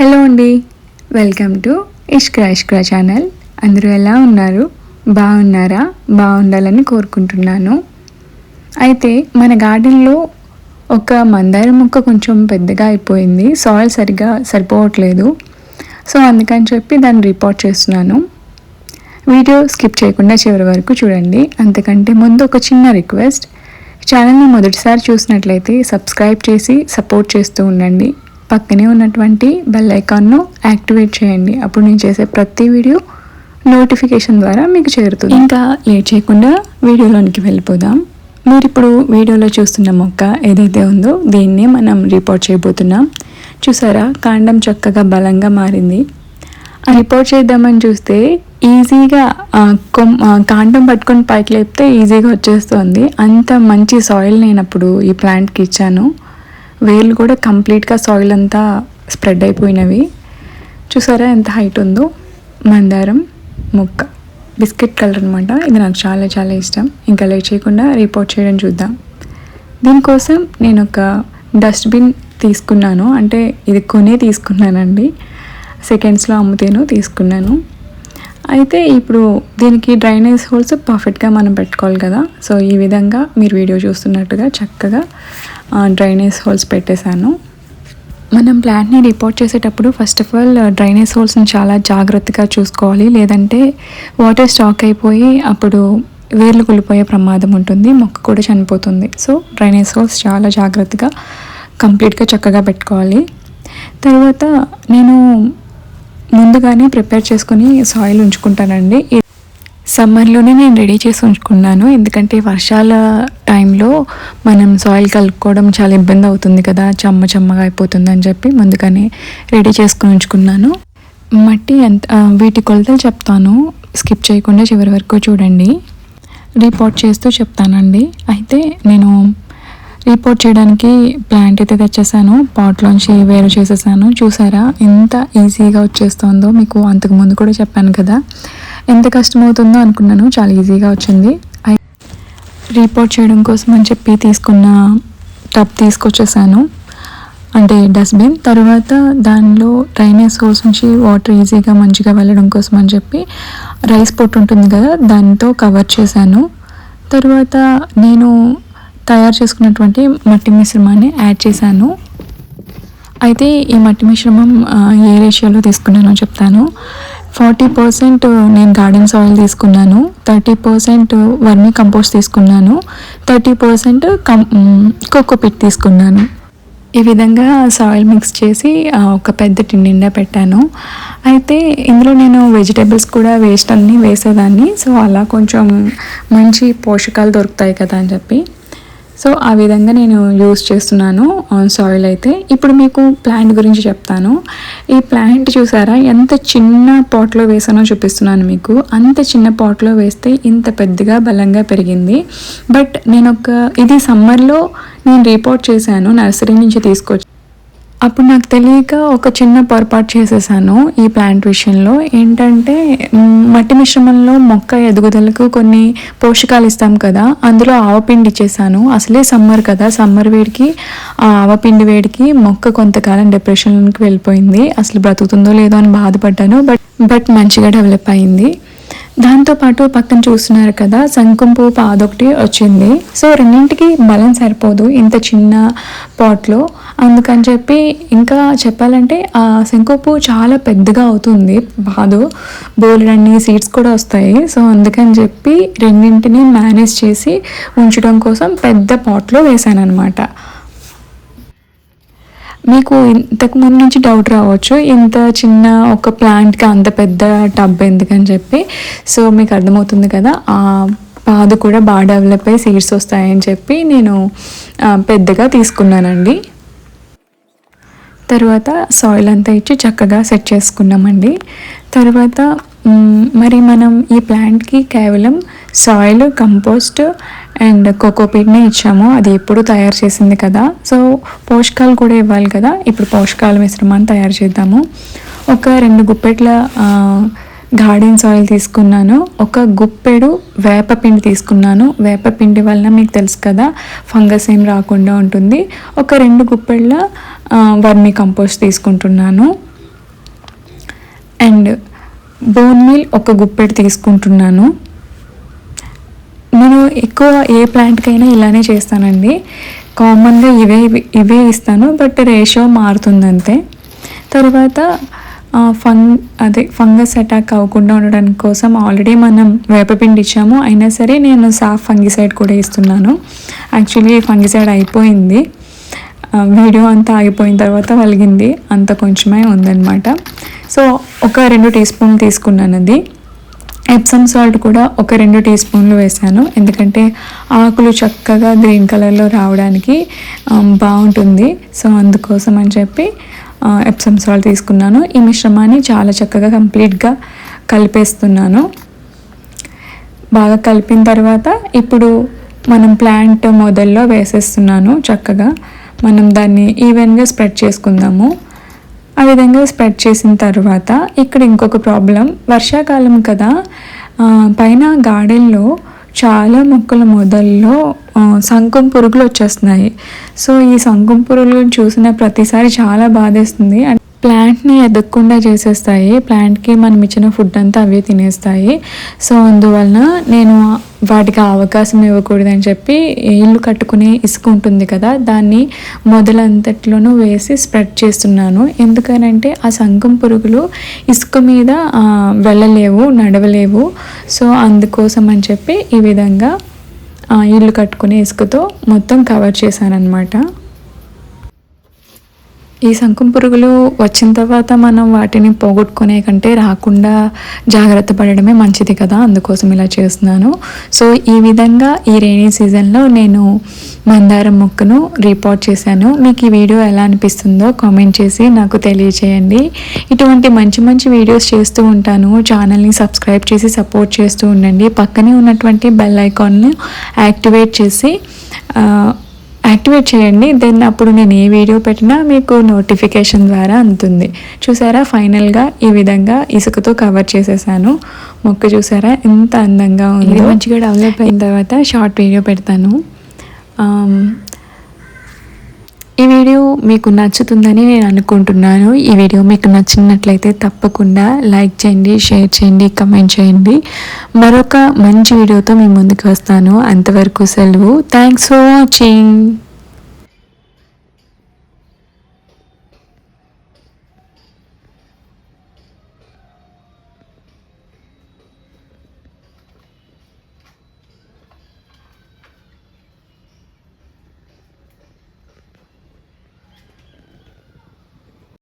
Hello అండి. Welcome to Ishkra Ishkra channel. అందరూ ఎలా ఉన్నారు? బాగున్నారా? బాగుండాలని కోరుకుంటున్నాను. అయితే మన గార్డెన్లో ఒక మందార మొక్క కొంచెం పెద్దగా అయిపోయింది. సాయిల్ సరిగా సరిపోవట్లేదు. సో అందుకని చెప్పి దాన్ని రిపోర్ట్ చేస్తున్నాను. వీడియో స్కిప్ చేయకుండా చివరి వరకు చూడండి. అంతకంటే ముందు ఒక చిన్న రిక్వెస్ట్. ఛానల్ని మొదటిసారి చూసినట్లయితే సబ్స్క్రైబ్ చేసి సపోర్ట్ చేస్తూ ఉండండి. పక్కనే ఉన్నటువంటి బెల్ ఐకాన్ను యాక్టివేట్ చేయండి. అప్పుడు నేను చేసే ప్రతి వీడియో నోటిఫికేషన్ ద్వారా మీకు చేరుతుంది. ఇంకా లేట్ చేయకుండా వీడియోలోనికి వెళ్ళిపోదాం. మీరు ఇప్పుడు వీడియోలో చూస్తున్న మొక్క ఏదైతే ఉందో దీన్నే మనం రిపోర్ట్ చేయబోతున్నాం. చూసారా? కాండం చక్కగా బలంగా మారింది. ఆ రిపోర్ట్ చేద్దామని చూస్తే ఈజీగా కొమ్ కాండం పట్టుకొని పైకి లేపితే ఈజీగా వచ్చేస్తుంది. అంత మంచి సాయిల్ నేను అప్పుడు ఈ ప్లాంట్కి ఇచ్చాను. వేర్లు కూడా కంప్లీట్గా సాయిల్ అంతా స్ప్రెడ్ అయిపోయినవి. చూసారా ఎంత హైట్ ఉందో? మందారం మొక్క బిస్కెట్ కలర్ అనమాట ఇది నాకు చాలా చాలా ఇష్టం. ఇంకా లేట్ చేయకుండా రిపోర్ట్ చేయడం చూద్దాం. దీనికోసం నేను ఒక డస్ట్బిన్ తీసుకున్నాను. అంటే ఇది కొనే తీసుకున్నానండి. సెకండ్స్లో అమ్ముతేను తీసుకున్నాను. అయితే ఇప్పుడు దీనికి డ్రైనేజ్ హోల్స్ పర్ఫెక్ట్గా మనం పెట్టుకోవాలి కదా. సో ఈ విధంగా మీరు వీడియో చూస్తున్నట్టుగా చక్కగా డ్రైనేజ్ హోల్స్ పెట్టేశాను. మనం ప్లాంట్ని రిపోర్ట్ చేసేటప్పుడు ఫస్ట్ ఆఫ్ ఆల్ డ్రైనేజ్ హోల్స్ని చాలా జాగ్రత్తగా చూసుకోవాలి. లేదంటే వాటర్ స్టాక్ అయిపోయి అప్పుడు వేర్లు కులిపోయే ప్రమాదం ఉంటుంది మొక్క కూడా చనిపోతుంది. సో డ్రైనేజ్ హోల్స్ చాలా జాగ్రత్తగా కంప్లీట్గా చక్కగా పెట్టుకోవాలి. తర్వాత నేను ముందుగానే ప్రిపేర్ చేసుకుని సాయిల్ ఉంచుకుంటానండి. సమ్మర్లోనే నేను రెడీ చేసి ఉంచుకున్నాను. ఎందుకంటే వర్షాల టైంలో మనం సాయిల్ కలుపుకోవడం చాలా ఇబ్బంది అవుతుంది కదా చెమ్మ చెమ్మగా అయిపోతుంది అని చెప్పి ముందుగానే రెడీ చేసుకుని ఉంచుకున్నాను. మట్టి ఎంత వీటి కొలతలు చెప్తాను. స్కిప్ చేయకుండా చివరి వరకు చూడండి. రిపోర్ట్ చేస్తూ చెప్తానండి. అయితే నేను రిపోర్ట్ చేయడానికి ప్లాంట్ అయితే తెచ్చేసాను. పాట్లోంచి వేరు చేసేసాను. చూసారా ఎంత ఈజీగా వచ్చేస్తుందో మీకు అంతకు ముందు కూడా చెప్పాను కదా. ఎంత కష్టమవుతుందో అనుకున్నాను. చాలా ఈజీగా వచ్చింది. రిపోర్ట్ చేయడం కోసం అని చెప్పి తీసుకున్న టబ్ తీసుకొచ్చేసాను. అంటే డస్ట్బిన్. తర్వాత దానిలో డ్రైనేజ్ సోర్స్ నుంచి వాటర్ ఈజీగా మంచిగా వెళ్ళడం కోసం అని చెప్పి రైస్ పొట్టు ఉంటుంది కదా దానితో కవర్ చేశాను. తర్వాత నేను తయారు చేసుకున్నటువంటి మట్టి మిశ్రమాన్ని యాడ్ చేశాను. అయితే ఈ మట్టి మిశ్రమం ఏ రేషియోలో తీసుకున్నానో చెప్తాను. ఫార్టీ పర్సెంట్ నేను గార్డెన్ సాయిల్ తీసుకున్నాను థర్టీ పర్సెంట్ వర్మీ కంపోస్ట్ తీసుకున్నాను థర్టీ పర్సెంట్ కం కోకోపిట్ తీసుకున్నాను. ఈ విధంగా సాయిల్ మిక్స్ చేసి ఒక పెద్ద టిండిండా పెట్టాను. అయితే ఇందులో నేను వెజిటేబుల్స్ కూడా వేస్ట్ అన్నీ వేసేదాన్ని సో అలా కొంచెం మంచి పోషకాలు దొరుకుతాయి కదా అని చెప్పి. సో ఆ విధంగా నేను యూస్ చేస్తున్నాను ఆన్ సాయిల్ అయితే. ఇప్పుడు మీకు ప్లాంట్ గురించి చెప్తాను. ఈ ప్లాంట్ చూసారా ఎంత చిన్న పాట్లో వేసానో చూపిస్తున్నాను మీకు. అంత చిన్న పాట్లో వేస్తే ఇంత పెద్దగా బలంగా పెరిగింది. బట్ నేను ఒక ఇది సమ్మర్లో నేను రిపోర్ట్ చేశాను నర్సరీ నుంచి తీసుకొచ్చి అప్పుడు నాకు తెలియక ఒక చిన్న పొరపాటు చేసేసాను ఈ ప్లాంట్ విషయంలో. ఏంటంటే మట్టి మిశ్రమంలో మొక్క ఎదుగుదలకు కొన్ని పోషకాలు ఇస్తాం కదా అందులో ఆవపిండి ఇచ్చేసాను. అసలే సమ్మర్ కదా సమ్మర్ వేడికి ఆ ఆవపిండి వేడికి మొక్క కొంతకాలం డిప్రెషన్కి వెళ్ళిపోయింది. అసలు బ్రతుకుతుందో లేదో అని బాధపడ్డాను బట్ బట్ మంచిగా డెవలప్ అయింది. దాంతోపాటు పక్కన చూస్తున్నారు కదా శంకుం పువ్వు పాదొకటి వచ్చింది. సో రెండింటికి బలం సరిపోదు ఇంత చిన్న పాట్లో. అందుకని చెప్పి ఇంకా చెప్పాలంటే ఆ శంకు పువ్వు చాలా పెద్దగా అవుతుంది. బాదు బోలెడన్ని సీడ్స్ కూడా వస్తాయి. సో అందుకని చెప్పి రెండింటిని మేనేజ్ చేసి ఉంచడం కోసం పెద్ద పాట్లో వేసాను అనమాట మీకు ఇంతకు ముందు నుంచి డౌట్ రావచ్చు. ఇంత చిన్న ఒక ప్లాంట్కి అంత పెద్ద టబ్ ఎందుకని చెప్పి. సో మీకు అర్థమవుతుంది కదా ఆ పాదు కూడా బాగా డెవలప్ అయ్యి సీడ్స్ వస్తాయని చెప్పి నేను పెద్దగా తీసుకున్నానండి. తర్వాత సాయిల్ అంతా ఇచ్చి చక్కగా సెట్ చేసుకున్నామండి. తర్వాత మరి మనం ఈ ప్లాంట్కి కేవలం సాయిల్ కంపోస్ట్ అండ్ కోకోపీట్నే ఇచ్చాము. అది ఎప్పుడు తయారు చేసింది కదా. సో పోషకాలు కూడా ఇవ్వాలి కదా. ఇప్పుడు పోషకాల మిశ్రమాన్ని తయారు చేద్దాము. ఒక రెండు గుప్పెట్ల గార్డెన్ సాయిల్ తీసుకున్నాను. ఒక గుప్పెడు వేపపిండి తీసుకున్నాను. వేపపిండి వలన మీకు తెలుసు కదా ఫంగస్ ఏం రాకుండా ఉంటుంది. ఒక రెండు గుప్పెళ్ళ వర్మీ కంపోస్ట్ తీసుకుంటున్నాను. అండ్ బోన్ మీల్ ఒక గుప్పెడు తీసుకుంటున్నాను. నేను ఎక్కువ ఏ ప్లాంట్కైనా ఇలానే చేస్తానండి. కామన్గా ఇవే ఇవే ఇస్తాను బట్ రేషియో మారుతుంది అంతే తర్వాత ఫంగ్ అదే ఫంగస్ అటాక్ అవ్వకుండా ఉండడానికి కోసం ఆల్రెడీ మనం వేపపిండి ఇచ్చాము. అయినా సరే నేను సాఫ్ ఫంగిసైడ్ కూడా ఇస్తున్నాను. యాక్చువల్లీ ఫంగిసైడ్ అయిపోయింది. వీడియో అంతా ఆగిపోయిన తర్వాత వలిగింది. అంత కొంచెమే ఉందన్నమాట. సో ఒక రెండు టీ స్పూన్లు తీసుకున్నాను అది. ఎప్సమ్ సాల్ట్ కూడా ఒక రెండు టీ స్పూన్లు వేసాను. ఎందుకంటే ఆకులు చక్కగా గ్రీన్ కలర్లో రావడానికి బాగుంటుంది. సో అందుకోసం అని చెప్పి ఎప్సమ్ సాల్ట్ తీసుకున్నాను. ఈ మిశ్రమాన్ని చాలా చక్కగా కంప్లీట్గా కలిపేస్తున్నాను. బాగా కలిపిన తర్వాత ఇప్పుడు మనం ప్లాంట్ మొదల్లో వేసేస్తున్నాను చక్కగా. మనం దాన్ని ఈవెన్గా స్ప్రెడ్ చేసుకుందాము. ఆ విధంగా స్ప్రెడ్ చేసిన తర్వాత ఇక్కడ ఇంకొక ప్రాబ్లం వర్షాకాలం కదా పైన గార్డెన్లో చాలా మొక్కల మొదల్లో సంకుం పురుగులు వచ్చేస్తున్నాయి. సో ఈ సంకుం పురుగులు చూసిన ప్రతిసారి చాలా బాధేస్తుంది. ప్లాంట్ని ఎదగకుండా చేసేస్తాయి. ప్లాంట్కి మనం ఇచ్చిన ఫుడ్ అంతా అవే తినేస్తాయి. సో అందువలన నేను వాటికి అవకాశం ఇవ్వకూడదని చెప్పి ఇల్లు కట్టుకునే ఇసుక ఉంటుంది కదా దాన్ని మొదలంతట్లోనూ వేసి స్ప్రెడ్ చేస్తున్నాను. ఎందుకనంటే ఆ సంఘం పురుగులు ఇసుక మీద వెళ్ళలేవు నడవలేవు. సో అందుకోసం అని చెప్పి ఈ విధంగా ఇల్లు కట్టుకునే ఇసుకతో మొత్తం కవర్ చేశాను అనమాట ఈ సంకుం పురుగులు వచ్చిన తర్వాత మనం వాటిని పోగొట్టుకునే కంటే రాకుండా జాగ్రత్త పడడమే మంచిది కదా అందుకోసం ఇలా చేస్తున్నాను. సో ఈ విధంగా ఈ రైనీ సీజన్లో నేను మందారం మొక్కను రిపోర్ట్ చేశాను. మీకు ఈ వీడియో ఎలా అనిపిస్తుందో కామెంట్ చేసి నాకు తెలియచేయండి. ఇటువంటి మంచి మంచి వీడియోస్ చేస్తూ ఉంటాను. ఛానల్ని సబ్స్క్రైబ్ చేసి సపోర్ట్ చేస్తూ ఉండండి. పక్కనే ఉన్నటువంటి బెల్ ఐకాన్ను యాక్టివేట్ చేసి యాక్టివేట్ చేయండి. దెన్ అప్పుడు నేను ఏ వీడియో పెట్టినా మీకు నోటిఫికేషన్ ద్వారా అందుతుంది. చూసారా? ఫైనల్గా ఈ విధంగా ఇసుకతో కవర్ చేసేసాను. మొక్క చూసారా? ఎంత అందంగా ఉంది. మంచిగా డెవలప్ అయిన తర్వాత షార్ట్ వీడియో పెడతాను. Um, ఈ వీడియో మీకు నచ్చుతుందని నేను అనుకుంటున్నాను. ఈ వీడియో మీకు నచ్చినట్లయితే తప్పకుండా లైక్ చేయండి షేర్ చేయండి కమెంట్ చేయండి. మరొక మంచి వీడియోతో మీ ముందుకు వస్తాను. అంతవరకు సెలవు. Thanks for watching